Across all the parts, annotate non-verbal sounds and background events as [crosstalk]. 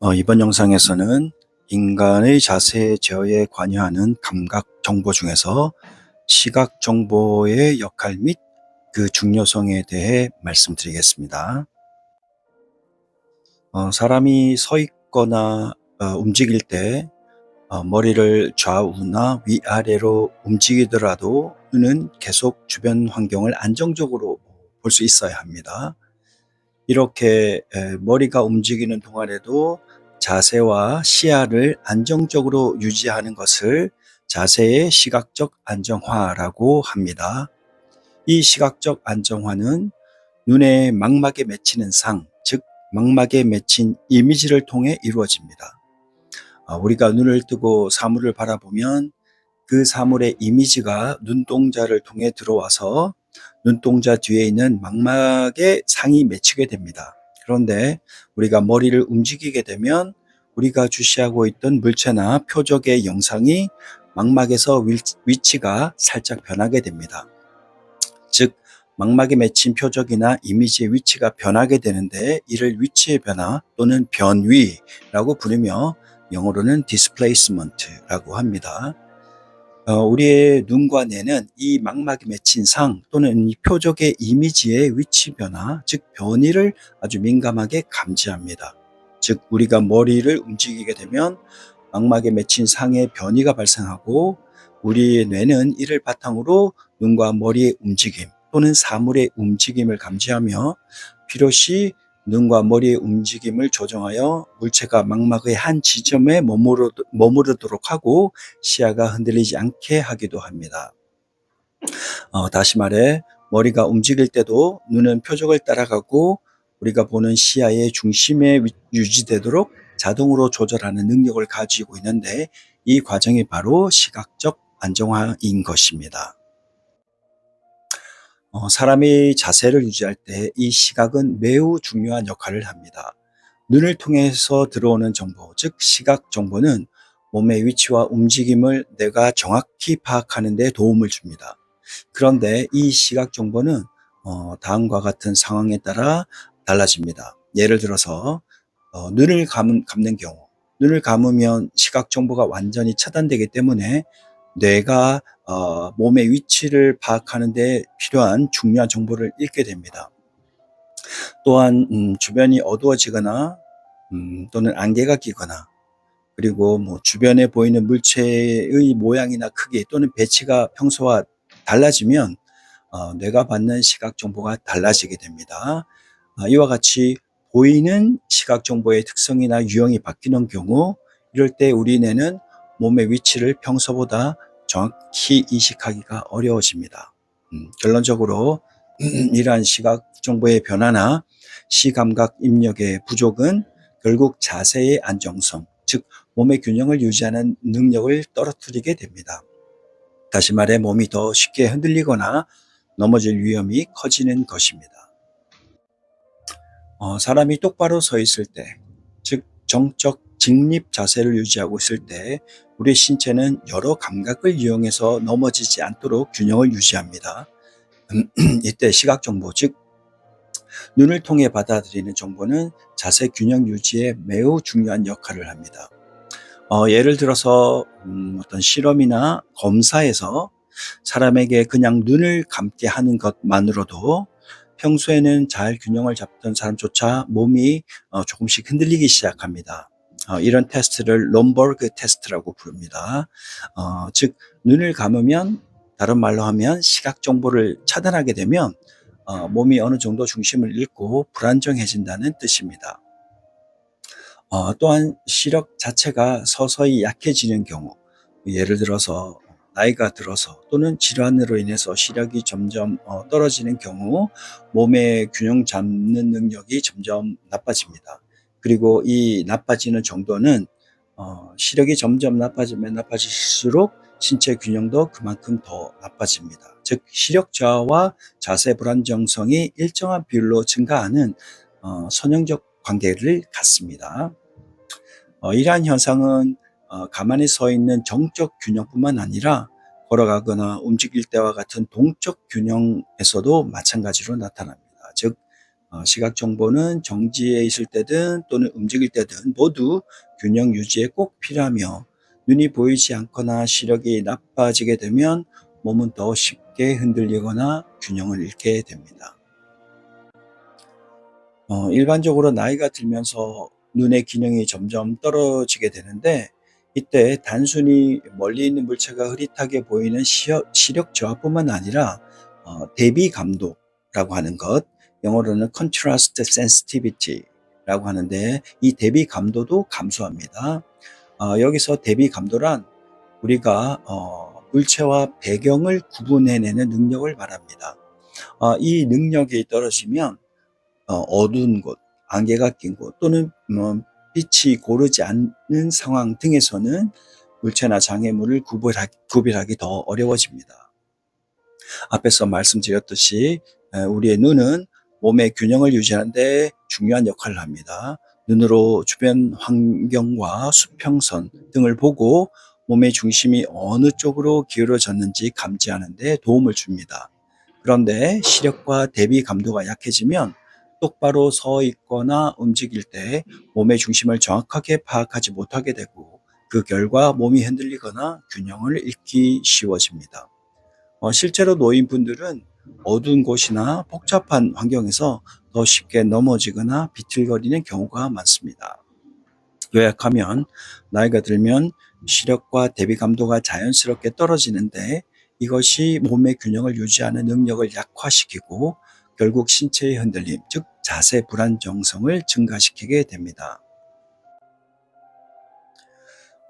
어, 이번 영상에서는 인간의 자세 제어에 관여하는 감각 정보 중에서 시각 정보의 역할 및 그 중요성에 대해 말씀드리겠습니다. 어, 사람이 서 있거나 어, 움직일 때 어, 머리를 좌우나 위아래로 움직이더라도 눈은 계속 주변 환경을 안정적으로 볼 수 있어야 합니다. 이렇게 에, 머리가 움직이는 동안에도 자세와 시야를 안정적으로 유지하는 것을 자세의 시각적 안정화라고 합니다. 이 시각적 안정화는 눈에 망막에 맺히는 상, 즉 망막에 맺힌 이미지를 통해 이루어집니다. 아, 우리가 눈을 뜨고 사물을 바라보면 그 사물의 이미지가 눈동자를 통해 들어와서 눈동자 뒤에 있는 망막에 상이 맺히게 됩니다. 그런데 우리가 머리를 움직이게 되면 우리가 주시하고 있던 물체나 표적의 영상이 망막에서 위치가 살짝 변하게 됩니다. 즉, 망막에 맺힌 표적이나 이미지의 위치가 변하게 되는데 이를 위치의 변화 또는 변위라고 부르며 영어로는 displacement라고 합니다. 어, 우리의 눈과 뇌는 이 망막에 맺힌 상 또는 이 표적의 이미지의 위치 변화, 즉 변이를 아주 민감하게 감지합니다. 즉 우리가 머리를 움직이게 되면 망막에 맺힌 상의 변이가 발생하고 우리의 뇌는 이를 바탕으로 눈과 머리의 움직임 또는 사물의 움직임을 감지하며 필요시 눈과 머리의 움직임을 조정하여 물체가 망막의 한 지점에 머무르, 머무르도록 하고 시야가 흔들리지 않게 하기도 합니다. 어, 다시 말해 머리가 움직일 때도 눈은 표적을 따라가고 우리가 보는 시야의 중심에 유지되도록 자동으로 조절하는 능력을 가지고 있는데 이 과정이 바로 시각적 안정화인 것입니다. 어, 사람이 자세를 유지할 때 이 시각은 매우 중요한 역할을 합니다. 눈을 통해서 들어오는 정보, 즉 시각 정보는 몸의 위치와 움직임을 내가 정확히 파악하는 데 도움을 줍니다. 그런데 이 시각 정보는 어, 다음과 같은 상황에 따라 달라집니다. 예를 들어서 어, 눈을 감, 감는 경우, 눈을 감으면 시각 정보가 완전히 차단되기 때문에 뇌가 어, 몸의 위치를 파악하는 데 필요한 중요한 정보를 잃게 됩니다. 또한 음, 주변이 어두워지거나 음, 또는 안개가 끼거나 그리고 뭐 주변에 보이는 물체의 모양이나 크기 또는 배치가 평소와 달라지면 어, 뇌가 받는 시각 정보가 달라지게 됩니다. 어, 이와 같이 보이는 시각 정보의 특성이나 유형이 바뀌는 경우 이럴 때 우리 뇌는 몸의 위치를 평소보다 정확히 인식하기가 어려워집니다. 음, 결론적으로 [clears throat] 이러한 시각 정보의 변화나 시감각 입력의 부족은 결국 자세의 안정성, 즉 몸의 균형을 유지하는 능력을 떨어뜨리게 됩니다. 다시 말해 몸이 더 쉽게 흔들리거나 넘어질 위험이 커지는 것입니다. 어, 사람이 똑바로 서 있을 때, 즉 정적 직립 자세를 유지하고 있을 때 우리 신체는 여러 감각을 이용해서 넘어지지 않도록 균형을 유지합니다. [clears throat] 이때 시각 정보, 즉 눈을 통해 받아들이는 정보는 자세 균형 유지에 매우 중요한 역할을 합니다. 어, 예를 들어서 음, 어떤 실험이나 검사에서 사람에게 그냥 눈을 감게 하는 것만으로도 평소에는 잘 균형을 잡던 사람조차 몸이 어, 조금씩 흔들리기 시작합니다. 어, 이런 테스트를 롬버그 테스트라고 부릅니다. 어, 즉 눈을 감으면 다른 말로 하면 시각 정보를 차단하게 되면 어, 몸이 어느 정도 중심을 잃고 불안정해진다는 뜻입니다. 어, 또한 시력 자체가 서서히 약해지는 경우, 예를 들어서 나이가 들어서 또는 질환으로 인해서 시력이 점점 어, 떨어지는 경우 몸의 균형 잡는 능력이 점점 나빠집니다. 그리고 이 나빠지는 정도는 어, 시력이 점점 나빠지면 나빠질수록 신체 균형도 그만큼 더 나빠집니다. 즉 시력 저하와 자세 불안정성이 일정한 비율로 증가하는 어, 선형적 관계를 갖습니다. 어, 이러한 현상은 어, 가만히 서 있는 정적 균형뿐만 아니라 걸어가거나 움직일 때와 같은 동적 균형에서도 마찬가지로 나타납니다. 즉 어, 시각 정보는 정지해 있을 때든 또는 움직일 때든 모두 균형 유지에 꼭 필요하며 눈이 보이지 않거나 시력이 나빠지게 되면 몸은 더 쉽게 흔들리거나 균형을 잃게 됩니다. 어, 일반적으로 나이가 들면서 눈의 기능이 점점 떨어지게 되는데 이때 단순히 멀리 있는 물체가 흐릿하게 보이는 시력, 시력 저하뿐만 아니라 어, 대비 감도라고 하는 것, 영어로는 contrast sensitivity라고 하는데 이 대비 감도도 감소합니다. 어, 여기서 대비 감도란 우리가 어, 물체와 배경을 구분해내는 능력을 말합니다. 어, 이 능력이 떨어지면 어, 어두운 곳, 안개가 낀 곳 또는 뭐 빛이 고르지 않는 상황 등에서는 물체나 장애물을 구별하기, 구별하기 더 어려워집니다. 앞에서 말씀드렸듯이 우리의 눈은 몸의 균형을 유지하는 데 중요한 역할을 합니다. 눈으로 주변 환경과 수평선 등을 보고 몸의 중심이 어느 쪽으로 기울어졌는지 감지하는 데 도움을 줍니다. 그런데 시력과 대비 감도가 약해지면 똑바로 서 있거나 움직일 때 몸의 중심을 정확하게 파악하지 못하게 되고 그 결과 몸이 흔들리거나 균형을 잃기 쉬워집니다. 어, 실제로 노인분들은 어두운 곳이나 복잡한 환경에서 더 쉽게 넘어지거나 비틀거리는 경우가 많습니다. 요약하면 나이가 들면 시력과 대비 감도가 자연스럽게 떨어지는데 이것이 몸의 균형을 유지하는 능력을 약화시키고 결국 신체의 흔들림, 즉 자세 불안정성을 증가시키게 됩니다.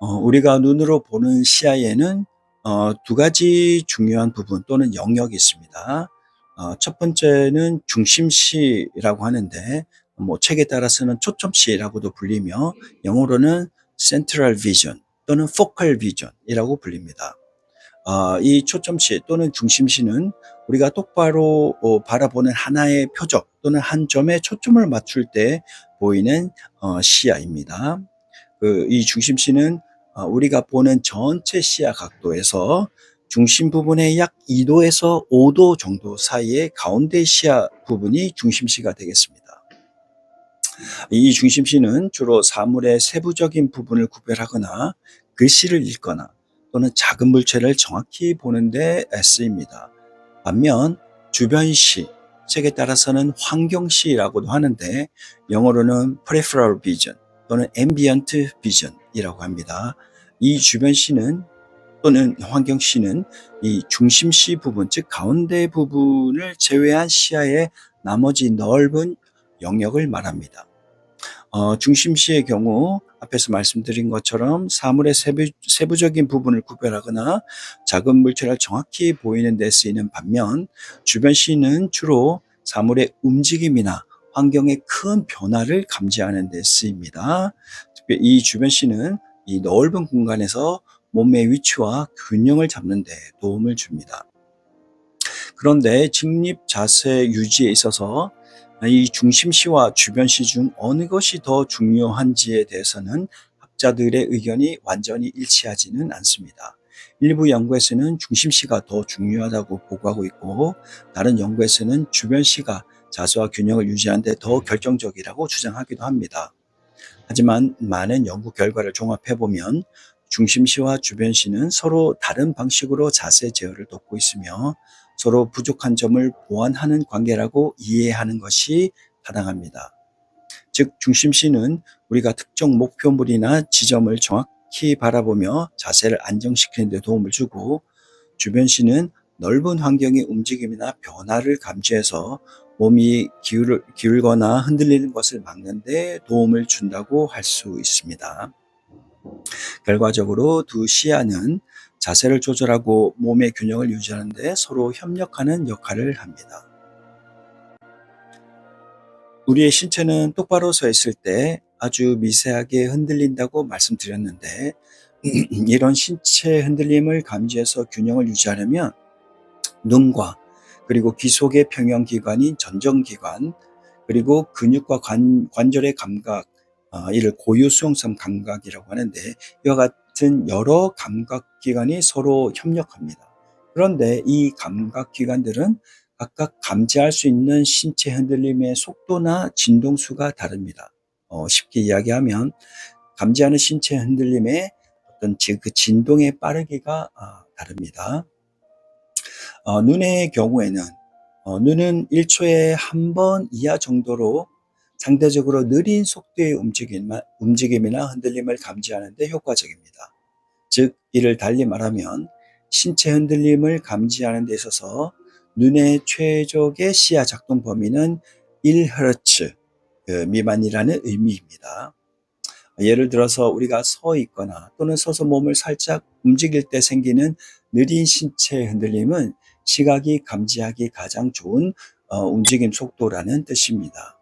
어, 우리가 눈으로 보는 시야에는 어, 두 가지 중요한 부분 또는 영역이 있습니다. 어, 첫 번째는 중심시라고 하는데 뭐 책에 따라서는 초점시라고도 불리며 영어로는 central vision 또는 focal vision이라고 불립니다. 어, 이 초점시 또는 중심시는 우리가 똑바로 어, 바라보는 하나의 표적 또는 한 점에 초점을 맞출 때 보이는 어, 시야입니다. 그, 이 중심시는 어, 우리가 보는 전체 시야 각도에서 중심 부분의 약 2도에서 5도 정도 사이의 가운데 시야 부분이 중심시가 되겠습니다. 이 중심시는 주로 사물의 세부적인 부분을 구별하거나 글씨를 읽거나 또는 작은 물체를 정확히 보는데 쓰입니다. 반면 주변시, 책에 따라서는 환경시라고도 하는데 영어로는 peripheral vision 또는 ambient vision이라고 합니다. 이 주변 시는 또는 환경 시는 이 중심 시 부분, 즉 가운데 부분을 제외한 시야의 나머지 넓은 영역을 말합니다. 어, 중심 시의 경우 앞에서 말씀드린 것처럼 사물의 세부, 적인 부분을 구별하거나 작은 물체를 정확히 보이는 데 쓰이는 반면 주변 시는 주로 사물의 움직임이나 환경의 큰 변화를 감지하는 데 쓰입니다. 이 주변 시는 이 넓은 공간에서 몸의 위치와 균형을 잡는 데 도움을 줍니다. 그런데 직립 자세 유지에 있어서 이 중심시와 주변시 중 어느 것이 더 중요한지에 대해서는 학자들의 의견이 완전히 일치하지는 않습니다. 일부 연구에서는 중심시가 더 중요하다고 보고하고 있고 다른 연구에서는 주변시가 자세와 균형을 유지하는 데 더 결정적이라고 주장하기도 합니다. 하지만 많은 연구 결과를 종합해 보면 중심시와 주변시는 서로 다른 방식으로 자세 제어를 돕고 있으며 서로 부족한 점을 보완하는 관계라고 이해하는 것이 타당합니다. 즉, 중심시는 우리가 특정 목표물이나 지점을 정확히 바라보며 자세를 안정시키는 데 도움을 주고 주변시는 넓은 환경의 움직임이나 변화를 감지해서 몸이 기울, 기울거나 흔들리는 것을 막는 데 도움을 준다고 할 수 있습니다. 결과적으로 두 시야는 자세를 조절하고 몸의 균형을 유지하는 데 서로 협력하는 역할을 합니다. 우리의 신체는 똑바로 서 있을 때 아주 미세하게 흔들린다고 말씀드렸는데 [clears throat] 이런 신체 흔들림을 감지해서 균형을 유지하려면 눈과 그리고 귀 속의 평형 기관인 전정 기관 그리고 근육과 관, 관절의 감각 어, 이를 고유 수용성 감각이라고 하는데 이와 같은 여러 감각 기관이 서로 협력합니다. 그런데 이 감각 기관들은 각각 감지할 수 있는 신체 흔들림의 속도나 진동수가 다릅니다. 어, 쉽게 이야기하면 감지하는 신체 흔들림의 어떤 그 진동의 빠르기가 아, 다릅니다. 어, 눈의 경우에는 어, 눈은 1초에 한 번 이하 정도로 상대적으로 느린 속도의 움직임 이나 흔들림을 감지하는 데 효과적입니다. 즉, 이를 달리 말하면 신체 흔들림을 감지하는 데 있어서 눈의 최적의 시야 작동 범위는 1Hz 그 미만이라는 의미입니다. 예를 들어서 우리가 서 있거나 또는 서서 몸을 살짝 움직일 때 생기는 느린 신체 흔들림은 시각이 감지하기 가장 좋은 어, 움직임 속도라는 뜻입니다.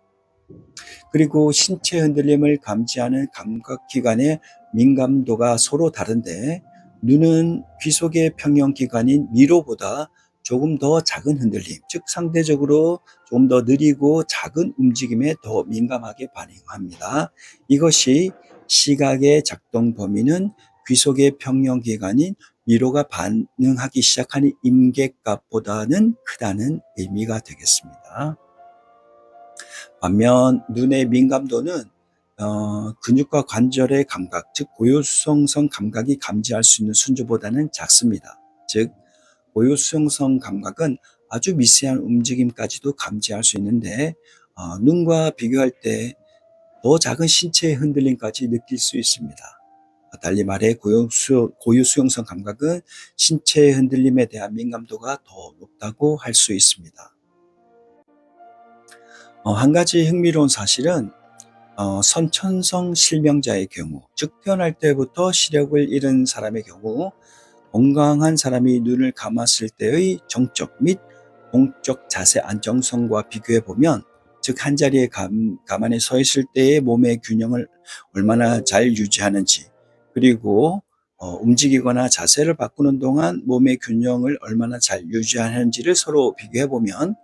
그리고 신체 흔들림을 감지하는 감각기관의 민감도가 서로 다른데 눈은 귀 속의 평형기관인 미로보다 조금 더 작은 흔들림, 즉 상대적으로 조금 더 느리고 작은 움직임에 더 민감하게 반응합니다. 이것이 시각의 작동 범위는 귀 속의 평형기관인 미로가 반응하기 시작하는 임계값보다는 크다는 의미가 되겠습니다. 반면 눈의 민감도는 어, 근육과 관절의 감각, 즉 고요수성성 감각이 감지할 수 있는 순주보다는 작습니다. 즉 고요수용성 감각은 아주 미세한 움직임까지도 감지할 수 있는데 어, 눈과 비교할 때 더 작은 신체의 흔들림까지 느낄 수 있습니다. 달리 말해 고요수, 고유 수용성 감각은 신체의 흔들림에 대한 민감도가 더 높다고 할 수 있습니다. 어, 한 가지 흥미로운 사실은 어, 선천성 실명자의 경우, 즉 태어날 때부터 시력을 잃은 사람의 경우 건강한 사람이 눈을 감았을 때의 정적 및 동적 자세 안정성과 비교해 보면 즉 한 자리에 감, 가만히 서 있을 때의 몸의 균형을 얼마나 잘 유지하는지 그리고 어, 움직이거나 자세를 바꾸는 동안 몸의 균형을 얼마나 잘 유지하는지를 서로 비교해 보면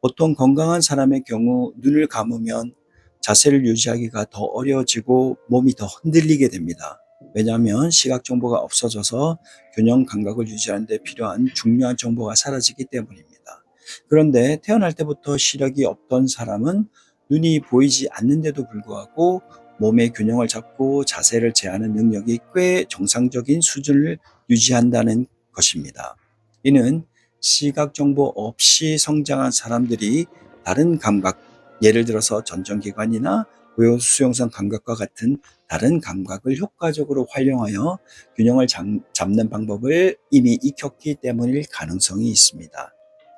보통 건강한 사람의 경우 눈을 감으면 자세를 유지하기가 더 어려워지고 몸이 더 흔들리게 됩니다. 왜냐하면 시각 정보가 없어져서 균형 감각을 유지하는 데 필요한 중요한 정보가 사라지기 때문입니다. 그런데 태어날 때부터 시력이 없던 사람은 눈이 보이지 않는데도 불구하고 몸의 균형을 잡고 자세를 제하는 능력이 꽤 정상적인 수준을 유지한다는 것입니다. 이는 시각 정보 없이 성장한 사람들이 다른 감각, 예를 들어서 전정기관이나 고요 수용성 감각과 같은 다른 감각을 효과적으로 활용하여 균형을 잡는 방법을 이미 익혔기 때문일 가능성이 있습니다.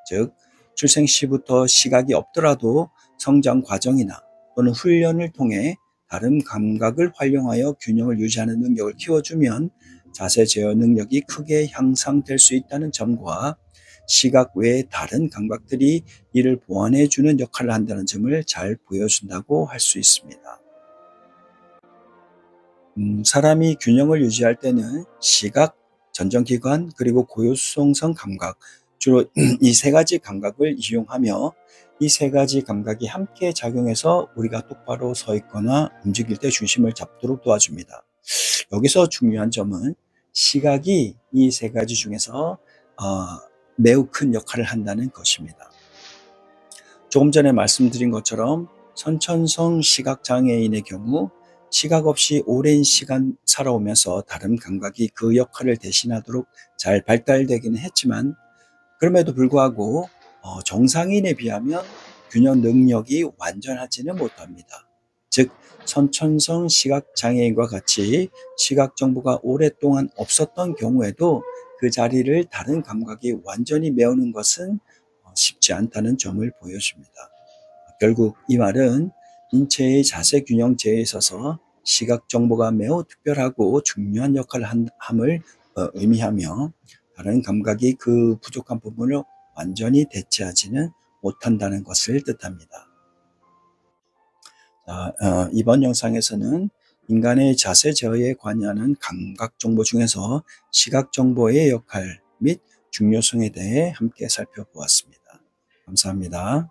즉, 출생 시부터 시각이 없더라도 성장 과정이나 또는 훈련을 통해 다른 감각을 활용하여 균형을 유지하는 능력을 키워주면 자세 제어 능력이 크게 향상될 수 있다는 점과 시각 외의 다른 감각들이 이를 보완해 주는 역할을 한다는 점을 잘 보여준다고 할 수 있습니다. 음, 사람이 균형을 유지할 때는 시각, 전정기관, 그리고 고요수성성 감각, 주로 [clears throat] 이 세 가지 감각을 이용하며 이 세 가지 감각이 함께 작용해서 우리가 똑바로 서 있거나 움직일 때 중심을 잡도록 도와줍니다. 여기서 중요한 점은 시각이 이 세 가지 중에서 어, 매우 큰 역할을 한다는 것입니다. 조금 전에 말씀드린 것처럼 선천성 시각장애인의 경우 시각 없이 오랜 시간 살아오면서 다른 감각이 그 역할을 대신하도록 잘 발달되기는 했지만 그럼에도 불구하고 어, 정상인에 비하면 균형 능력이 완전하지는 못합니다. 즉 선천성 시각 장애인과 같이 시각 정보가 오랫동안 없었던 경우에도 그 자리를 다른 감각이 완전히 메우는 것은 어, 쉽지 않다는 점을 보여줍니다. 결국 이 말은 인체의 자세 균형제에 있어서 시각 정보가 매우 특별하고 중요한 역할을 함을 어, 의미하며 다른 감각이 그 부족한 부분을 완전히 대체하지는 못한다는 것을 뜻합니다. 자, 어, 이번 영상에서는 인간의 자세 제어에 관여하는 감각 정보 중에서 시각 정보의 역할 및 중요성에 대해 함께 살펴보았습니다. 감사합니다.